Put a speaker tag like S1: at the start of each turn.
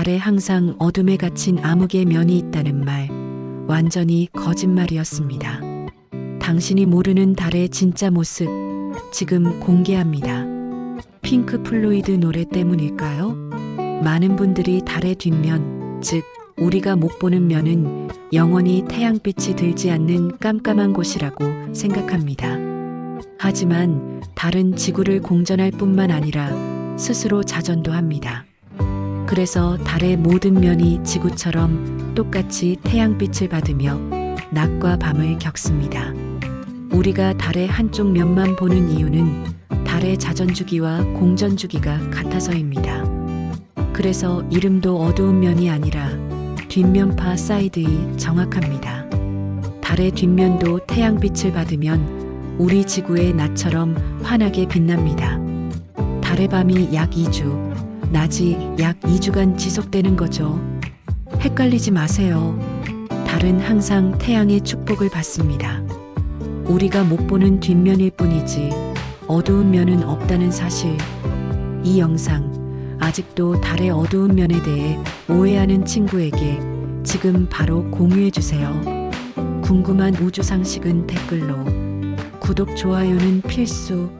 S1: 달에 항상 어둠에 갇힌 암흑의 면이 있다는 말, 완전히 거짓말이었습니다. 당신이 모르는 달의 진짜 모습, 지금 공개합니다. 핑크 플로이드 노래 때문일까요? 많은 분들이 달의 뒷면, 즉, 우리가 못 보는 면은 영원히 태양빛이 들지 않는 깜깜한 곳이라고 생각합니다. 하지만 달은 지구를 공전할 뿐만 아니라 스스로 자전도 합니다. 그래서 달의 모든 면이 지구처럼 똑같이 태양빛을 받으며 낮과 밤을 겪습니다. 우리가 달의 한쪽 면만 보는 이유는 달의 자전주기와 공전주기가 같아서입니다. 그래서 이름도 어두운 면이 아니라 뒷면파 사이드이 정확합니다. 달의 뒷면도 태양빛을 받으면 우리 지구의 낮처럼 환하게 빛납니다. 달의 밤이 약 2주, 낮이 약 2주간 지속되는 거죠. 헷갈리지 마세요. 달은 항상 태양의 축복을 받습니다. 우리가 못 보는 뒷면일 뿐이지 어두운 면은 없다는 사실. 이 영상 아직도 달의 어두운 면에 대해 오해하는 친구에게 지금 바로 공유해 주세요. 궁금한 우주 상식은 댓글로 구독, 좋아요는 필수.